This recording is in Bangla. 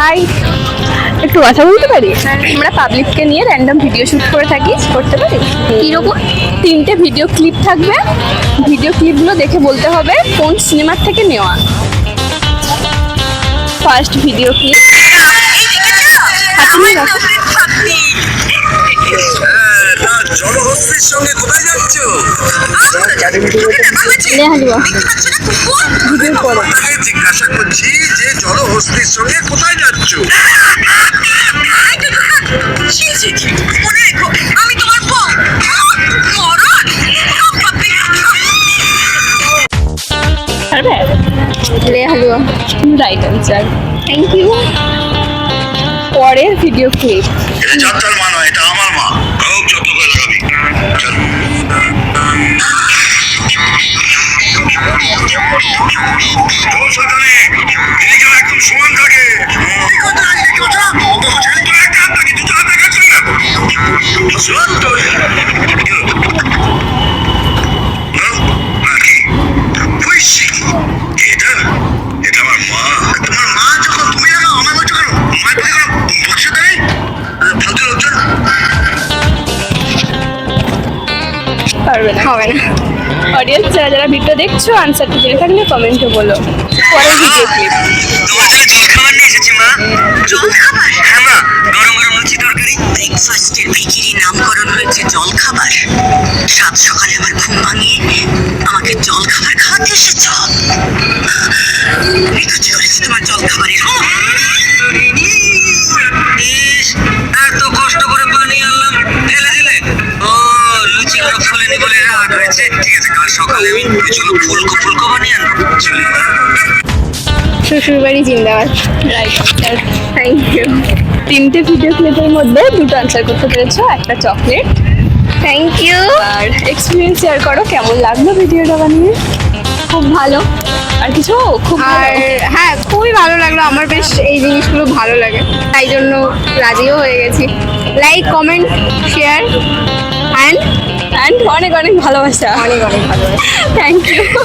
হাই একটু কথা বলতে পারি? আমরা পাবলিককে নিয়ে র্যান্ডম ভিডিও শ্যুট করে থাকি করতে পারি? কীরকম তিনটে ভিডিও ক্লিপ থাকবে। ভিডিও ক্লিপগুলো দেখে বলতে হবে কোন সিনেমার থেকে নেওয়া। ফার্স্ট ভিডিও ক্লিপ হাতে নিয়ে রাখো। জনহস্তির সঙ্গে কোথায় যাচ্ছ? আপনাকে জিজ্ঞাসা করছি যে জলহস্তির সঙ্গে কোথায় যাচ্ছ? আমি তোমার লে হালুয়া রাইট থ্যাংক ইউ পরের ভিডিও ক্লিপ ও সাঁতারে, একদম সমান থাকে। দুটো হাত দেখাচ্ছি না? পারবে না। হবে না। অডিয়েন্স যারা যারা ভিডিও দেখছ আনসারটা জেনে থাকলে কমেন্টে বলো। পরের ভিডিও ক্লিপ হ্যাঁ ব্রেকফাস্টের ভিখিরি নামকরণ হয়েছে জল খাবার সাত সকালে আমার ঘুম ভাঙিয়ে আমাকে জল খাবার খাওয়াতে এসেছ? তোমার জল এলাম। জিন্দাবাদ। রাইট থ্যাংক ইউ তিনটে ভিডিও ক্লিপের মধ্যে দুটো আনসার করতে পেরেছ, একটা চকলেট থ্যাংক ইউ আর এক্সপিরিয়েন্স শেয়ার করো, কেমন লাগল ভিডিওটা বানিয়ে? খুব ভালো। আর কিছু? খুব আর হ্যাঁ খুবই ভালো লাগল। আমার বেশ এই জিনিসগুলো ভালো লাগে। তাই জন্য রাজিও হয়ে গেছি। লাইক কমেন্ট শেয়ার অনেক অনেক ভালোবাসা। অনেক অনেক ভালোবাসা। Thank you